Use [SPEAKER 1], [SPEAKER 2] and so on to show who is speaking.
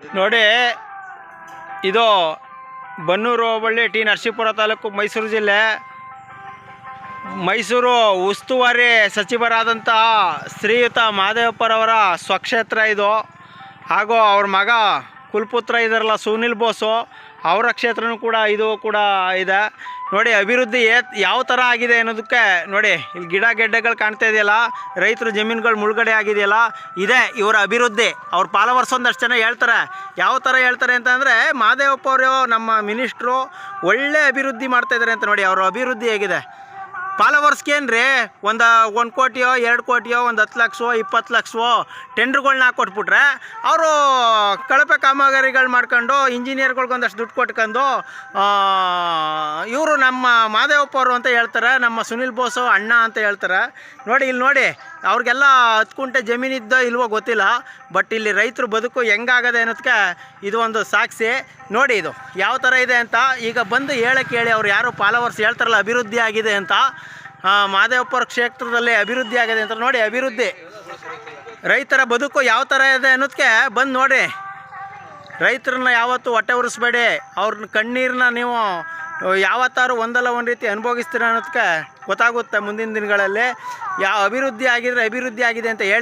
[SPEAKER 1] ನೋಡಿ, ಇದು ಬನ್ನೂರು ಹೋಬಳಿ ಟಿ ನರಸೀಪುರ ತಾಲೂಕು ಮೈಸೂರು ಜಿಲ್ಲೆ. ಮೈಸೂರು ಉಸ್ತುವಾರಿ ಸಚಿವರಾದಂಥ ಶ್ರೀಯುತ ಮಾದೇವಪ್ಪರವರ ಸ್ವಕ್ಷೇತ್ರ ಇದು. ಹಾಗೂ ಅವ್ರ ಮಗ ಕುಲ್ಪುತ್ರ ಇದ್ದಾರಲ್ಲ ಸುನಿಲ್ ಬೋಸು. ಅವರ ಕ್ಷೇತ್ರನೂ ಕೂಡ ಇದು ಕೂಡ ಇದೆ. ನೋಡಿ, ಅಭಿವೃದ್ಧಿ ಯಾವ ಥರ ಆಗಿದೆ ಅನ್ನೋದಕ್ಕೆ ನೋಡಿ, ಇಲ್ಲಿ ಗಿಡ ಗೆಡ್ಡೆಗಳು ಕಾಣ್ತಾ ಇದೆಯಲ್ಲ, ರೈತರ ಜಮೀನುಗಳು ಮುಳುಗಡೆ ಆಗಿದೆಯಲ್ಲ, ಇದೆ ಇವರ ಅಭಿವೃದ್ಧಿ. ಅವ್ರ ಫಾಲೋವರ್ಸ್ ಒಂದಷ್ಟು ಜನ ಹೇಳ್ತಾರೆ. ಯಾವ ಥರ ಹೇಳ್ತಾರೆ ಅಂತಂದರೆ ಮಹದೇವಪ್ಪ ಅವರು ನಮ್ಮ ಮಿನಿಸ್ಟ್ರು ಒಳ್ಳೆ ಅಭಿವೃದ್ಧಿ ಮಾಡ್ತಾ ಇದ್ದಾರೆ ಅಂತ ನೋಡಿ, ಅವರ ಅಭಿವೃದ್ಧಿ ಹೇಗಿದೆ. ಫಾಲೋವರ್ಸ್ಗೆ ಏನು ರೀ ಒಂದು ಒಂದು ಕೋಟಿಯೋ, ಎರಡು ಕೋಟಿಯೋ, ಒಂದು ಹತ್ತು ಲಕ್ಷವೋ, ಇಪ್ಪತ್ತು ಲಕ್ಷವೋ ಟೆಂಡ್ರುಗಳ್ನ ಕೊಟ್ಬಿಟ್ರೆ ಅವರು ಕಳಪೆ ಕಾಮಗಾರಿಗಳು ಮಾಡ್ಕೊಂಡು, ಇಂಜಿನಿಯರ್ಗಳ್ಗೆ ಒಂದಷ್ಟು ದುಡ್ಡು ಕೊಟ್ಕೊಂಡು ಇವರು ನಮ್ಮ ಮಾದೇವಪ್ಪ ಅವರು ಅಂತ ಹೇಳ್ತಾರೆ, ನಮ್ಮ ಸುನಿಲ್ ಬೋಸು ಅಣ್ಣ ಅಂತ ಹೇಳ್ತಾರೆ. ನೋಡಿ ಇಲ್ಲಿ ನೋಡಿ, ಅವ್ರಿಗೆಲ್ಲ ಹತ್ತು ಕುಂಟೆ ಜಮೀನಿದ್ದೋ ಇಲ್ವೋ ಗೊತ್ತಿಲ್ಲ, ಬಟ್ ಇಲ್ಲಿ ರೈತರು ಬದುಕು ಹೆಂಗಾಗದೆ ಅನ್ನೋದಕ್ಕೆ ಇದು ಒಂದು ಸಾಕ್ಷಿ. ನೋಡಿ ಇದು, ಯಾವ ಥರ ಇದೆ ಅಂತ ಈಗ ಬಂದು ಹೇಳಕ್ಕೆ ಹೇಳಿ ಅವ್ರು ಯಾರು ಫಾಲೋವರ್ಸ್ ಹೇಳ್ತಾರಲ್ಲ, ಅಭಿವೃದ್ಧಿ ಆಗಿದೆ ಅಂತ. ಆ, ಮಹದೇವಪ್ಪರ ಕ್ಷೇತ್ರದಲ್ಲಿ ಅಭಿವೃದ್ಧಿ ಆಗಿದೆ ಅಂತ ನೋಡಿ ಅಭಿವೃದ್ಧಿ. ರೈತರ ಬದುಕು ಯಾವ ಥರ ಇದೆ ಅನ್ನೋದಕ್ಕೆ ಬಂದು ನೋಡಿ. ರೈತರನ್ನ ಯಾವತ್ತೂ ಹೊಟ್ಟೆ ಉರಿಸ್ಬೇಡಿ. ಅವ್ರನ್ನ ಕಣ್ಣೀರನ್ನ ನೀವು ಯಾವತ್ತಾರು ಒಂದಲ್ಲ ಒಂದು ರೀತಿ ಅನುಭವಿಸ್ತೀರ ಅನ್ನೋದಕ್ಕೆ ಗೊತ್ತಾಗುತ್ತೆ ಮುಂದಿನ ದಿನಗಳಲ್ಲಿ. ಯಾವ ಅಭಿವೃದ್ಧಿ ಆಗಿದ್ರೆ ಅಭಿವೃದ್ಧಿ ಆಗಿದೆ ಅಂತ ಹೇಳಿ.